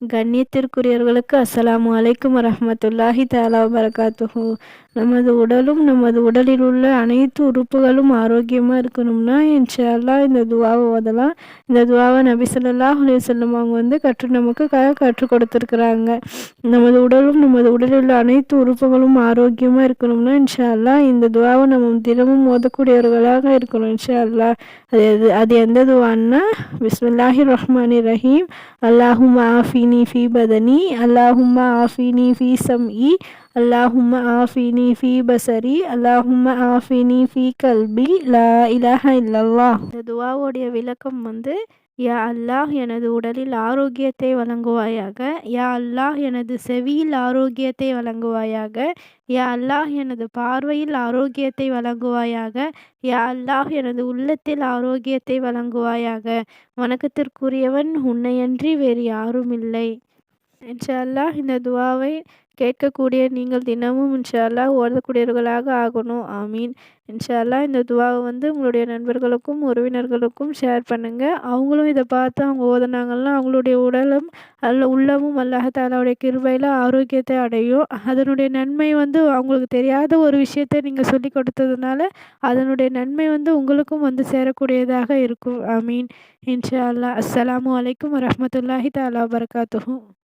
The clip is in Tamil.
கண்ணியத்திற்குரியவர்களுக்கு அஸ்ஸலாமு அலைக்கும் வரஹ்மத்துல்லாஹி தாலா வரகாத்துஹு நமது உடலும் நமது உடலில் உள்ள அனைத்து உறுப்புகளும் ஆரோக்கியமாக இருக்கணும்னா இன்ஷா அல்லாஹ் இந்த துவாவை ஓதலாம். இந்த துவாவை நபி சொல்லல்லா அலைஹி அவங்க வந்து கற்று நமக்கு க கற்றுக் கொடுத்துருக்குறாங்க. நமது உடலும் நமது உடலில் உள்ள அனைத்து உறுப்புகளும் ஆரோக்கியமாக இருக்கணும்னா இன்ஷா இந்த துவாவை நம்ம தினமும் ஓதக்கூடியவர்களாக இருக்கணும் இன்ஷா அல்லாஹ் அது எது அது எந்த துவான்னா? பிஸ்மில்லாஹி ரஹ்மானி ரஹீம். அல்லாஹும் ஆஃபினி ஃபி பதனி அல்லாஹும்ம ஆஃபினி ஃபி சம்இ அல்லாஹும்ம ஆஃபினி ஃபி பசரி அல்லாஹும்ம ஆஃபினி ஃபி கல்பி லா இலஹ இல்லல்லா இந்த துவாவோடைய விளக்கம் வந்து யா அல்லாஹ் எனது உடலில் ஆரோக்கியத்தை வழங்குவாயாக. யா அல்லாஹ் எனது செவியில் ஆரோக்கியத்தை வழங்குவாயாக. யா அல்லாஹ் எனது பார்வையில் ஆரோக்கியத்தை வழங்குவாயாக. யா அல்லாஹ் எனது உள்ளத்தில் ஆரோக்கியத்தை வழங்குவாயாக. வணக்கத்திற்குரியவன் உன்னையன்றி வேறு யாரும் இல்லை இன்ஷா அல்லாஹ் இந்த துவாவை கேட்கக்கூடிய நீங்கள் தினமும் இன்ஷா அல்லாஹ் ஓதக்கூடியவர்களாக ஆகணும். ஆமீன். இன்ஷா அல்லாஹ் இந்த துவாவை வந்து உங்களுடைய நண்பர்களுக்கும் உறவினர்களுக்கும் ஷேர் பண்ணுங்கள் அவங்களும் இதை பார்த்து அவங்க ஓதுனாங்கன்னா அவங்களுடைய உடலும் அல்ல உள்ளமும் அல்லாஹாலாவுடைய கிருபையில் ஆரோக்கியத்தை அடையும். அதனுடைய நன்மை வந்து அவங்களுக்கு தெரியாத ஒரு விஷயத்தை நீங்கள் சொல்லி கொடுத்ததுனால அதனுடைய நன்மை வந்து உங்களுக்கும் வந்து சேரக்கூடியதாக இருக்கும். ஆமீன். இன்ஷா அல்லா அஸ்ஸலாமு அலைக்கும் வரமத்துல்லாஹி தாலா வபரகாத்துஹு.